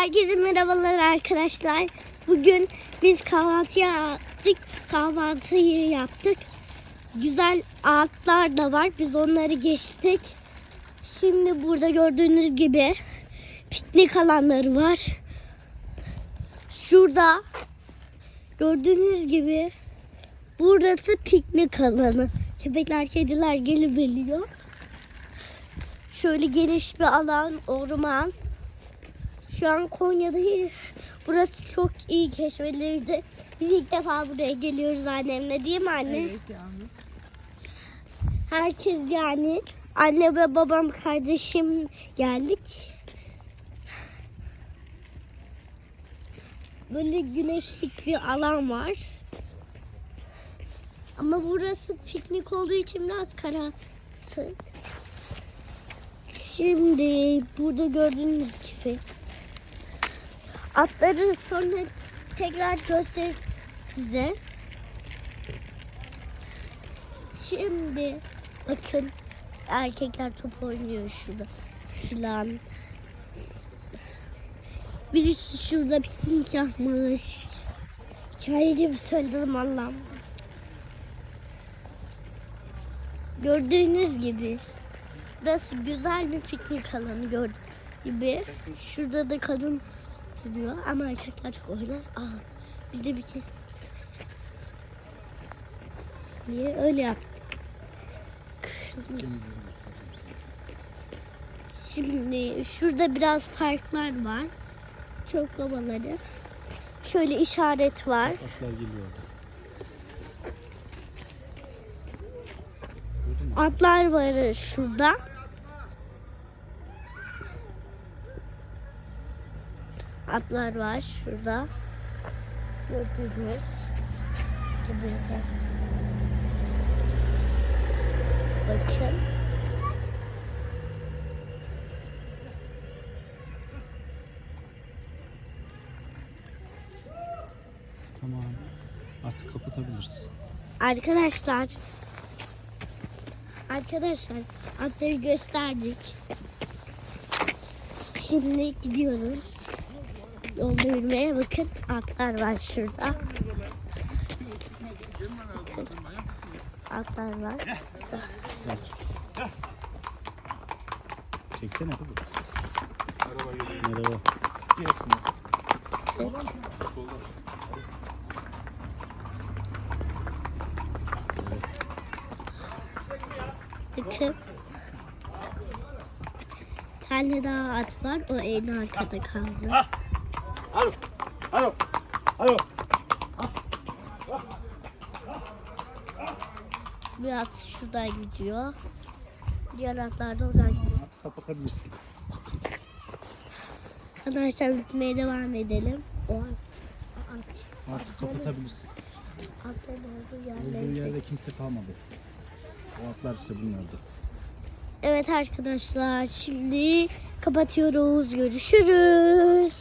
Herkese merhabalar arkadaşlar. Bugün biz kahvaltı yaptık. Kahvaltıyı yaptık. Güzel ağaçlar da var. Biz onları geçtik. Şimdi burada gördüğünüz gibi piknik alanları var. Şurada gördüğünüz gibi burası piknik alanı. Köpekler, kediler gelebiliyor. Şöyle geniş bir alan, orman. Şu an Konya'da burası çok iyi keşfedildi. Biz ilk defa buraya geliyoruz annemle değil mi anne? Evet yani. Herkes yani anne ve babam kardeşim geldik. Böyle güneşlik bir alan var. Ama burası piknik olduğu için biraz karanlık. Şimdi burada gördüğünüz gibi atları sonra tekrar göster size. Şimdi bakın erkekler top oynuyor şurada filan. Birisi şurada piknik yapmış. Hikayeci mi söyledim Allah'ım. Gördüğünüz gibi burası güzel bir piknik alanı gördüğünüz gibi. Şurada da kadın duruyor ama erkekler çok oynar. Aa, biz de bir kez Niye öyle yaptık? Şimdi şurada biraz parklar var. Çok babaları. Şöyle işaret var. Atlar geliyor. Atlar var şurada. Atlar var şurada. Gördüğünüz gibi. Bakın. Tamam. Artık kapatabiliriz. Arkadaşlar. Arkadaşlar atları gösterdik. Şimdi gidiyoruz. Yolda yürümeye bakın atlar var şurada. Bakın. Atlar var. Çeksene kızım. Merhaba. Bakın. Bir tane daha at var. O en arkada kaldı. Alo. Alo. Alo. Bir at şuradan gidiyor. Diğer atlar da oradan gidiyor. Artık kapatabilirsin. Arkadaşlar gitmeye devam edelim. O at, at, Artık kapatabilirsin. atların olduğu Olduğu yerlerde. yerde kimse kalmadı. O atlar işte bunlardı. Evet arkadaşlar şimdi kapatıyoruz. Görüşürüz.